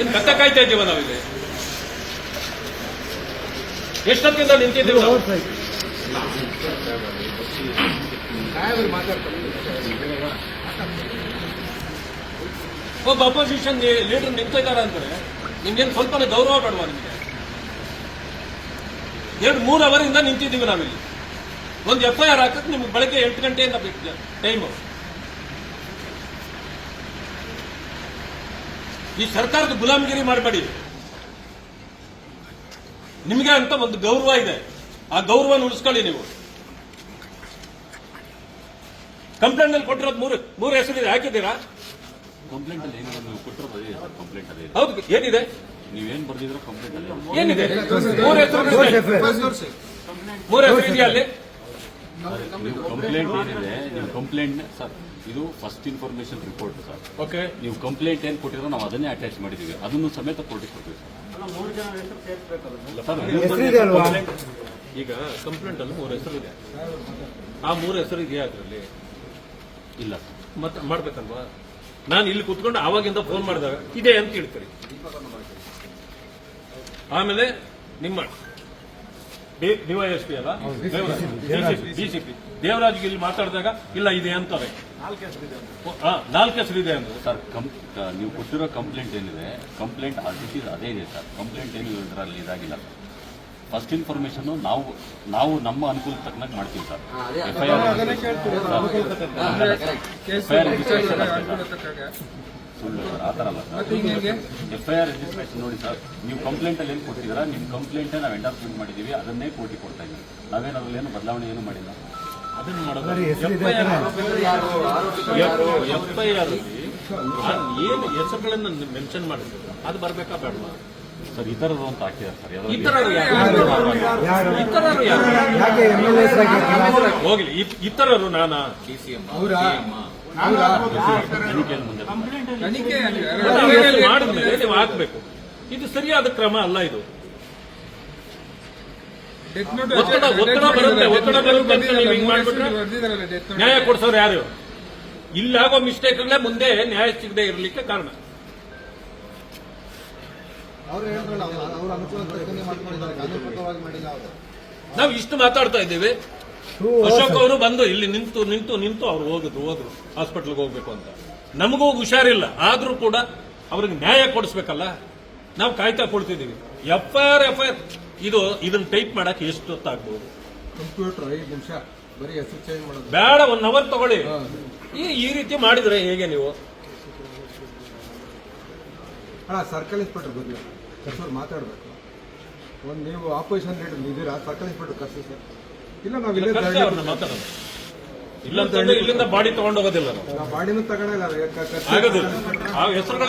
ಏನ್ ಕತ್ತ ಕಾಯ್ತಾ ಇದ್ದೀವ ನಾವಿಲ್ಲಿ? ಎಷ್ಟೊತ್ತಿಂದ ನಿಂತಿದ್ದೀವಿ ಒಬ್ಬ ಅಪೋಸಿಷನ್ ಲೀಡರ್ ನಿಂತಿದ್ದಾರೆ ಅಂತಾರೆ? ನಿಮ್ಗೇನು ಸ್ವಲ್ಪ ಗೌರವ ಬೇಡವಾ ನಿಮಗೆ? ಎರಡು ಮೂರು ಅವರಿಂದ ನಿಂತಿದ್ದೀವಿ ನಾವಿಲ್ಲಿ. ಒಂದು ಎಫ್ ಐ ಆರ್ ಹಾಕಕ್ಕೆ ನಿಮ್ಗೆ ಬೆಳಗ್ಗೆ ಎಂಟು ಗಂಟೆಯಿಂದ ಟೈಮು ಈ ಸರ್ಕಾರದ ಗುಲಾಮಗಿರಿ ಮಾಡಬೇಡಿ. ನಿಮಗೆ ಅಂತ ಒಂದು ಗೌರವ ಇದೆ. ಆ ಗೌರವನ ಉಳಿಸ್ಕೊಳ್ಳಿ ನೀವು. ಕಂಪ್ಲೇಂಟ್ ಅಲ್ಲಿ ಕೊಟ್ಟಿರೋದು ಮೂರು ಮೂರು ಹೆಸರಿದೆ. ಹಾಕಿದ್ದೀರಾ? ಕಂಪ್ಲೇಂಟ್ ಅಲ್ಲಿ ಏನಿದೆ? ನೀವು ಕೊಟ್ಟಿರೋದು ಅದೇ ಸರ್ ಕಂಪ್ಲೇಂಟ್ ಅದೇ ಹೌದು ಏನಿದೆ? ನೀವೇನ್ ಕಂಪ್ಲೇಂಟ್ ಅಲ್ಲಿ ಏನಿದೆ? ಮೂರು ಹೆಸರು ಮೂರು ಹೆಸರು ಇದೆಯಾ ಅಲ್ಲಿ? ಕಂಪ್ಲೇಂಟ್ ಏನಿದೆ ನೀವು ಕಂಪ್ಲೇಂಟ್ ಸರ್ ಇದು first information report sir okay ನೀವು ಕಂಪ್ಲೇಂಟ್ ಏನು ಕೊಟ್ಟಿರೋ ನಾವು ಅದನ್ನೇ ಅಟ್ಯಾಚ್ ಮಾಡಿದೀವಿ. ಅದನ್ನು ಸಮೇತ ಕೊಟ್ಟಿಗೆ ಕೊಡ್ತೀವಿ ಸರ್ ಸರ್ ಹೆಸರಿದೆ ಅಲ್ವಾ? ಈಗ ಕಂಪ್ಲೇಂಟ್ ಅಲ್ಲಿ ಮೂರು ಹೆಸರು ಇದೆ. ಆ ಮೂರು ಹೆಸರು ಇದೆಯಾ ಅದರಲ್ಲಿ? ಇಲ್ಲ ಸರ್ ಮತ್ತೆ ಮಾಡ್ಬೇಕಲ್ವಾ? ನಾನು ಇಲ್ಲಿ ಕುತ್ಕೊಂಡು ಆವಾಗಿಂದ ಫೋನ್ ಮಾಡಿದಾಗ ಇದೆ ಅಂತ ಹೇಳ್ತೀರಿ. ಆಮೇಲೆ ನಿಮ್ಮ ಡಿವೈಎಸ್ಪಿ ಅಲ್ಲ ಡಿಸಿಪಿ ದೇವರಾಜ್ಗೆ ಇಲ್ಲಿ ಮಾತಾಡಿದಾಗ ಇಲ್ಲ ಇದೆ ಅಂತಾರೆ ಹಾ, ನಾಲ್ಕು ಹೆಸರು ಇದೆ ಅಂದ್ರೆ. ಸರ್ ಕಂ ನೀವು ಕೊಟ್ಟಿರೋ ಕಂಪ್ಲೇಂಟ್ ಏನಿದೆ ಕಂಪ್ಲೇಂಟ್ ಇಟ್ ಅದೇ ಇದೆ ಸರ್. ಕಂಪ್ಲೇಂಟ್ ಏನು ಇದರಲ್ಲಿ ಇದಾಗಿಲ್ಲ. ಫಸ್ಟ್ ಇನ್ಫಾರ್ಮೇಶನ್ ನಾವು ನಾವು ನಮ್ಮ ಅನುಕೂಲ ತಕ್ಕನಾಗಿ ಮಾಡ್ತೀವಿ sir. F I R F I R registration ಸುಳ್ಳು ಸರ್ ಆ ಥರ ಅಲ್ಲ sir F I R registration ನೋಡಿ ಸರ್ ನೀವು ಕಂಪ್ಲೇಂಟಲ್ಲಿ ಏನು ಕೊಟ್ಟಿದ್ದೀರ ನಿಮ್ಮ ಕಂಪ್ಲೇಂಟೇ ನಾವು ಎಂಡರ್ಸ್ಮೆಂಟ್ ಮಾಡಿದ್ದೀವಿ ಅದನ್ನೇ ಕೋರ್ಟಿಗೆ ಕೊಡ್ತಾ ಇದ್ದೀವಿ. ನಾವೇನು ಅದರಲ್ಲಿ ಏನು ಬದಲಾವಣೆ ಏನು ಮಾಡಿಲ್ಲ. ಅದನ್ನ ಮಾಡೋದು ಎಫ್ ಐ ಆರ್ ಏನು ಹೆಸರುಗಳನ್ನು ಮೆನ್ಷನ್ ಮಾಡಿದ್ರು? ಅದು ಬರಬೇಕಾ ಬೇಡವಾ? ಸರ್ ಇತರರು ಅಂತ ಹಾಕಿದ್ದಾರೆ ಸರ್. ಇತರರು ಹೋಗ್ಲಿ ಇತರರು ನಾನಾ? ತನಿಖೆಯಲ್ಲಿ ಮುಂದೆ ಮಾಡಿದ್ಮೇಲೆ ನೀವು ಹಾಕ್ಬೇಕು ಇದು ಸರಿಯಾದ ಕ್ರಮ ಅಲ್ಲ ಇದು. ಒತ್ತಡ ಒತ್ತಡ ಬರುತ್ತೆ. ಒತ್ತಡ ಬರುತ್ತೆ ಅಂತ ನೀವು ಹಿಂಗ್ ಮಾಡ್ಬಿಟ್ರೆ ನ್ಯಾಯ ಕೊಡ್ಸೋರು ಯಾರು? ಇಲ್ಲಾಗೋ ಮಿಸ್ಟೇಕ್ಗಳೇ ಮುಂದೆ ನ್ಯಾಯ ಸಿಗದೆ ಇರಲಿಕ್ಕೆ ಕಾರಣ. ನಾವು ಇಷ್ಟು ಮಾತಾಡ್ತಾ ಇದ್ದೀವಿ. ಅಶೋಕ್ ಅವರು ಬಂದು ಇಲ್ಲಿ ನಿಂತು ನಿಂತು ನಿಂತು ಅವ್ರು ಹೋಗಿದ್ರು ಹೋದ್ರು. ಹಾಸ್ಪಿಟ್ಲ್ಗೆ ಹೋಗ್ಬೇಕು ಅಂತ. ನಮಗೂ ಹುಷಾರಿಲ್ಲ. ಆದ್ರೂ ಕೂಡ ಅವ್ರಿಗೆ ನ್ಯಾಯ ಕೊಡಿಸ್ಬೇಕಲ್ಲ? ನಾವು ಕಾಯ್ತಾ ಕೊಡ್ತಿದ್ದೀವಿ F I R F I R ಇದು ಇದನ್ನ ಟೈಪ್ ಮಾಡಕ್ಕೆ ಎಷ್ಟು ಹೊತ್ತಾಗ್ಬೋದು ಕಂಪ್ಯೂಟರ್ ಐದು ನಿಮಿಷ. ಬರೀ ಹೆಸರು ಚೇಂಜ್ ಮಾಡೋದು. ಬೇಡ ಒನ್ ಅವರ್ ತಗೊಳ್ಳಿ. ಈ ಈ ರೀತಿ ಮಾಡಿದ್ರೆ ಹೇಗೆ ನೀವು? ಅಣ್ಣ ಸರ್ಕಲ್ ಇನ್ಸ್ಪೆಕ್ಟರ್ ಬರಲಿ. ಕಸೂರ್ ಮಾತಾಡ್ಬೇಕು. ಒಂದು ನೀವು ಆಪೋಸಿಷನ್ ಲೀಡರ್ ಇದ್ದೀರಾ ಸರ್ಕಲ್ ಇನ್ಸ್ಪೆಕ್ಟರ್ ಕರ್ಸಿ ಸರ್. ಇಲ್ಲ ನಾವು ಇಲ್ಲೇ ಕರ್ಸಿ ಅವ್ರನ್ನ ಮಾತಾಡೋದು ಇಲ್ಲ ಅಂತಂದ್ರೆ ಇಲ್ಲಿಂದ ಬಾಡಿ ತಗೊಂಡೋಗೋದಿಲ್ಲ ನಾವು. ನಾವು ಬಾಡಿನೂ ತಗೊಳಲ್ಲ ಆಗೋದಿಲ್ಲ. ಆ ಹೆಸರುಗಳ